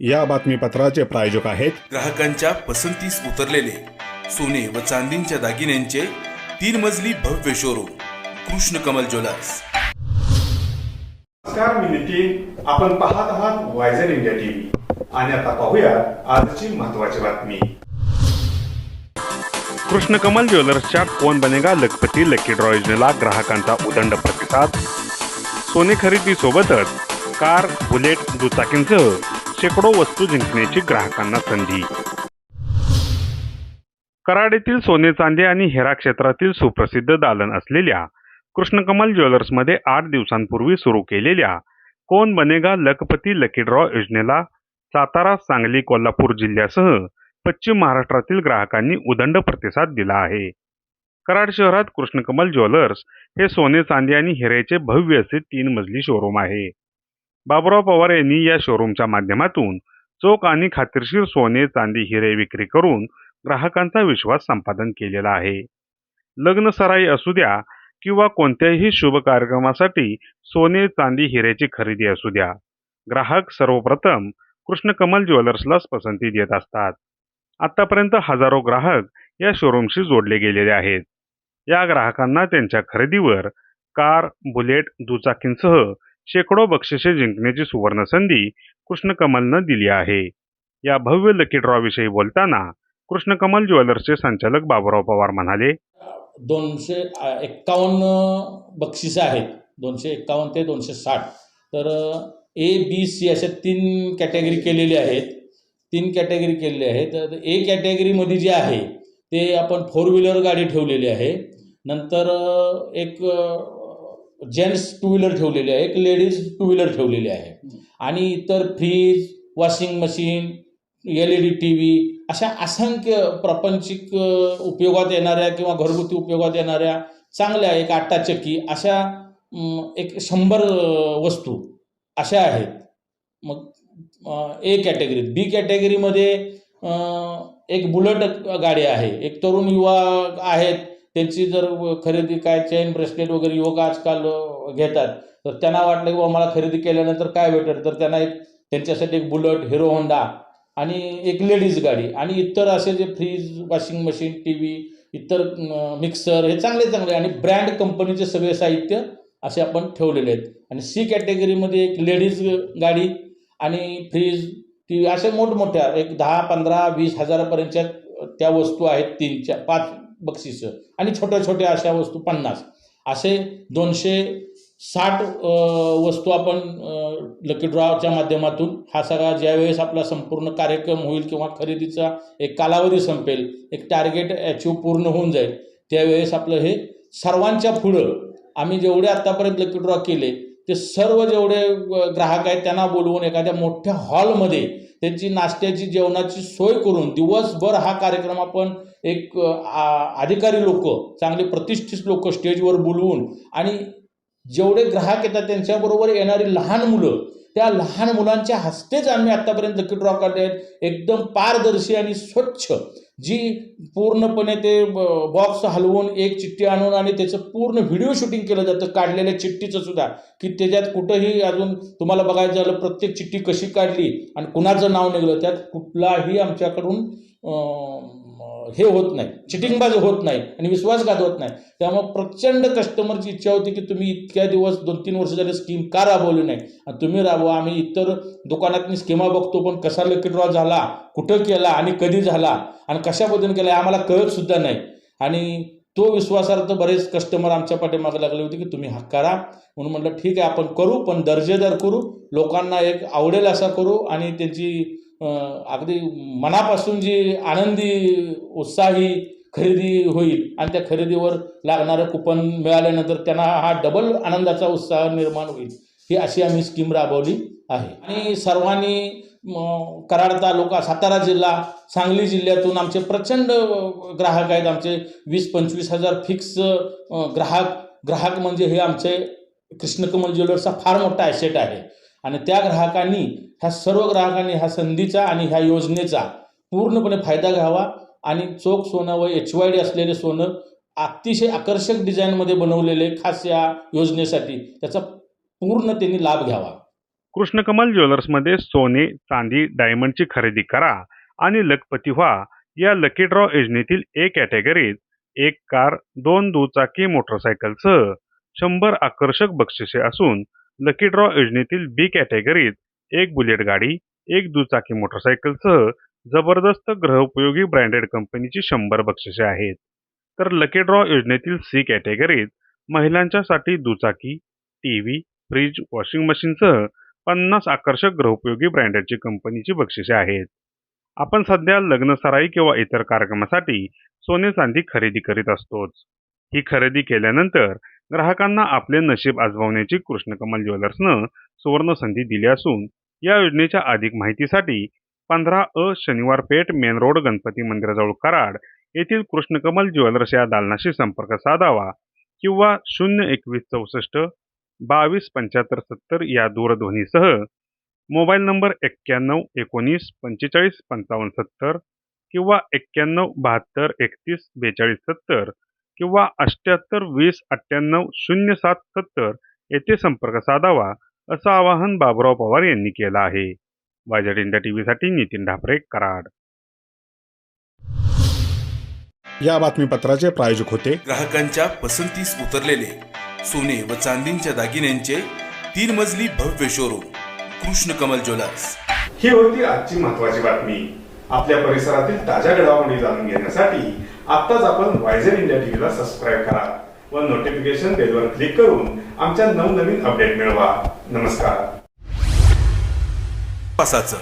या बातमीपत्राचे प्रायोजक आहेत ग्राहकांच्या पसंतीस उतरलेले सोने व चांदींच्या दागिन्यांचे तीन मजली भव्य शोरूम कृष्ण कमल ज्वेलर्स. नमस्कार मी नितीन. आपण पाहत आहात वायझर इंडिया टीव्ही आणि आता पाहूया आजची महत्वाची बातमी. कृष्णकमल ज्वेलर्सच्या कोण बनेगा लखपती लकी ड्रॉ योजनेला ग्राहकांचा उदंड प्रतिसाद. सोने खरेदी सोबतच कार बुलेट दुचाकींसह शेकडो वस्तू जिंकण्याची ग्राहकांना संधी. कराड सोने चांदी आणि हेरा क्षेत्रातील सुप्रसिद्ध दालन असलेल्या कृष्णकमल ज्वेलर्समध्ये आठ दिवसांपूर्वी सुरू केलेल्या कोण बनेगा लखपती लकी ड्रॉ योजनेला सातारा सांगली कोल्हापूर जिल्ह्यासह पश्चिम महाराष्ट्रातील ग्राहकांनी उदंड प्रतिसाद दिला आहे. कराड शहरात कृष्णकमल ज्वेलर्स हे सोने चांदी आणि हिऱ्याचे भव्य असे तीन मजली शोरूम आहे. बाबुराव पवार यांनी या शोरूमच्या माध्यमातून चोख आणि खात्रीशीर सोने चांदी हिरे विक्री करून ग्राहकांचा विश्वास संपादन केलेला आहे. लग्न सराई असू द्या किंवा कोणत्याही शुभ कार्यक्रमासाठी सोने चांदी हिऱ्याची खरेदी असू द्या. ग्राहक सर्वप्रथम कृष्णकमल ज्वेलर्सलाच पसंती देत असतात. आतापर्यंत हजारो ग्राहक या शोरूमशी जोडले गेलेले आहेत. या ग्राहकांना त्यांच्या खरेदीवर कार बुलेट दुचाकींसह शेकडो बक्षिसे जिंकण्याची सुवर्ण संधी कृष्णकमलनं दिली आहे. या भव्य लकी ड्रॉविषयी बोलताना कृष्णकमल ज्वेलर्सचे संचालक बाबुराव पवार म्हणाले दोनशे एक्कावन्न बक्षिसं आहेत. दोनशे एक्कावन्न ते दोनशे साठ. तर ए बी सी अशा तीन कॅटेगरी केलेली आहेत. तीन कॅटेगरी केलेली आहेत. तर ए कॅटेगरीमध्ये जे आहे ते आपण फोर व्हीलर गाडी ठेवलेली आहे. नंतर एक जेंट्स टू व्हीलर ठेवलेली आहे एक लेडीज टू व्हीलर ठेवलेली आहे. आणि इतर fridge washing machine L E D T V अशा असंख्य प्रापंचिक उपयोगात येणाऱ्या किंवा घरगुती उपयोगात येणाऱ्या चांगल्या एक आट्टाचक्की अशा एक शंभर वस्तू अशा आहेत. मग ए कॅटेगरीत बी कॅटेगरीमध्ये एक बुलट गाडी आहे. एक तरुण युवा आहेत त्यांची जर खरेदी काय चेन ब्रेसलेट वगैरे युवक आजकाल घेतात तर त्यांना वाटलं की बाबा मला खरेदी केल्यानंतर काय भेटेल? तर त्यांना एक त्यांच्यासाठी एक बुलट हिरो होंडा आणि एक लेडीज गाडी आणि इतर असे जे fridge washing machine T V इतर मिक्सर हे चांगले चांगले आणि ब्रँड कंपनीचे सगळे साहित्य असे आपण ठेवलेले आहेत. आणि सी कॅटेगरीमध्ये एक लेडीज गाडी आणि फ्रीज टी व्ही असे मोठमोठ्या एक दहा पंधरा वीस हजारापर्यंतच्या त्या वस्तू आहेत तीन चार पाच बक्षिसं आणि छोट्या छोट्या अशा वस्तू पन्नास. असे दोनशे साठ वस्तू आपण लकी ड्रॉच्या माध्यमातून हा सगळा ज्यावेळेस आपला संपूर्ण कार्यक्रम होईल किंवा खरेदीचा एक कालावधी संपेल एक टार्गेट अचीव पूर्ण होऊन जाईल त्यावेळेस आपलं हे सर्वांच्या पुढं आम्ही जेवढे आत्तापर्यंत लकी ड्रॉ केले ते सर्व जेवढे ग्राहक आहेत त्यांना बोलवून एखाद्या मोठ्या हॉलमध्ये त्यांची नाश्त्याची जेवणाची सोय करून दिवसभर हा कार्यक्रम आपण एक आ- अधिकारी लोक चांगले प्रतिष्ठित लोक स्टेजवर बोलवून आणि जेवढे ग्राहक येतात त्यांच्याबरोबर येणारी लहान मुलं त्या लहान मुलांच्या हस्तेच आम्ही आत्तापर्यंत लकी ड्रॉ काढले आहेत. एकदम पारदर्शी आणि स्वच्छ. जी पूर्णपणे ते बॉक्स हलवून एक चिठ्ठी आणून आणि त्याचं पूर्ण व्हिडिओ शूटिंग केलं जातं. काढलेल्या चिठ्ठीचं सुद्धा. की त्याच्यात कुठंही अजून तुम्हाला बघायचं झालं प्रत्येक चिठ्ठी कशी काढली आणि कुणाचं नाव निघलं त्यात कुठलाही आमच्याकडून हे होत नाही. चिटिंगबाज होत नाही आणि विश्वासघात होत नाही. त्यामुळे प्रचंड कस्टमरची इच्छा होती की तुम्ही इतक्या दिवस दोन तीन वर्ष झाले स्कीम का राबवली नाही? आणि तुम्ही राबवा आम्ही इतर दुकानातनी स्कीमा बघतो पण कसा लकी ड्रॉ झाला कुठं केला आणि कधी झाला आणि कशा पद्धतीने केला आम्हाला कळत सुद्धा नाही. आणि तो विश्वासार्थ बरेच कस्टमर आमच्या पाठीमागे लागले होते की तुम्ही हा करा. म्हणून म्हटलं ठीक आहे आपण करू पण दर्जेदार करू. लोकांना एक आवडेल असा करू आणि त्यांची अगदी मनापासून जी आनंदी उत्साही खरेदी होईल आणि त्या खरेदीवर लागणारं कुपन मिळाल्यानंतर त्यांना हा डबल आनंदाचा उत्साह निर्माण होईल. ही अशी आम्ही स्कीम राबवली आहे. आणि सर्वांनी कराड तालुका सातारा जिल्हा सांगली जिल्ह्यातून आमचे प्रचंड ग्राहक आहेत. आमचे वीस पंचवीस हजार फिक्स ग्राहक ग्राहक म्हणजे हे आमचे कृष्णकमल ज्वेलर्सचा फार मोठा ॲसेट आहे. आणि त्या ग्राहकांनी ह्या सर्व ग्राहकांनी ह्या संधीचा आणि ह्या योजनेचा पूर्णपणे फायदा घ्यावा आणि चोख सोनं व एच वाय डी असलेले सोनं अतिशय आकर्षक डिझाईनमध्ये बनवलेले खास या योजनेसाठी त्याचा पूर्ण त्यांनी लाभ घ्यावा. कृष्णकमल ज्वेलर्समध्ये सोने चांदी डायमंडची खरेदी करा आणि लखपती व्हा. या लकी ड्रॉ योजनेतील ए कॅटेगरीत एक कार दोन दुचाकी मोटरसायकलसह शंभर आकर्षक बक्षिसे असून लकी ड्रॉ योजनेतील बी कॅटेगरीत एक बुलेट गाडी एक दुचाकी मोटरसायकलसह जबरदस्त ग्रहउपयोगी ब्रँडेड कंपनीची शंभर बक्षिसे आहेत. तर लकी ड्रॉ योजनेतील सी कॅटेगरीत महिलांच्यासाठी दुचाकी टी व्ही फ्रीज वॉशिंग मशीनसह पन्नास आकर्षक ग्रहउपयोगी ब्रँडेडची कंपनीची बक्षिसे आहेत. आपण सध्या लग्न सराई किंवा इतर कार्यक्रमासाठी सोने चांदी खरेदी करीत असतोच. ही खरेदी केल्यानंतर ग्राहकांना आपले नशीब आजमावण्याची कृष्णकमल ज्वेलर्सनं सुवर्ण संधी दिली असून या योजनेच्या अधिक माहितीसाठी पंधरा अ शनिवार पेठ मेन रोड गणपती मंदिराजवळ कराड येथील कृष्णकमल ज्वेलर्स या दालनाशी संपर्क साधावा किंवा शून्य एकवीस चौसष्ट बावीस पंच्याहत्तर सत्तर या दूरध्वनीसह मोबाईल नंबर एक्क्याण्णव एकोणीस पंचेचाळीस पंचावन्न सत्तर किंवा एक्क्याण्णव बहात्तर एकतीस बेचाळीस सत्तर किंवा अठ्ठ्याहत्तर वीस अठ्ठ्याण्णव शून्य सात सत्तर येथे संपर्क साधावा असं आवाहन बाबुराव पवार यांनी केलं आहे. वाजड इंडिया टीव्हीसाठी नितीन ढापरे कराड. या बातमीपत्राचे प्रायोजक होते ग्राहकांच्या पसंतीस उतरलेले सोने व चांदींच्या दागिन्यांचे तीन मजली भव्य शोरूम कृष्ण कमल ज्वेलर्स. ही होती आजची महत्वाची बातमी. आपल्या परिसरातील ताज्या घडामोडी जाणून घेण्यासाठी आत्ताच आपण वायझर इंडिया टीव्हीला सबस्क्राईब करा व नोटिफिकेशन बेलवर क्लिक करून आमच्या नवनवीन अपडेट मिळवा. नमस्कार. पासाचं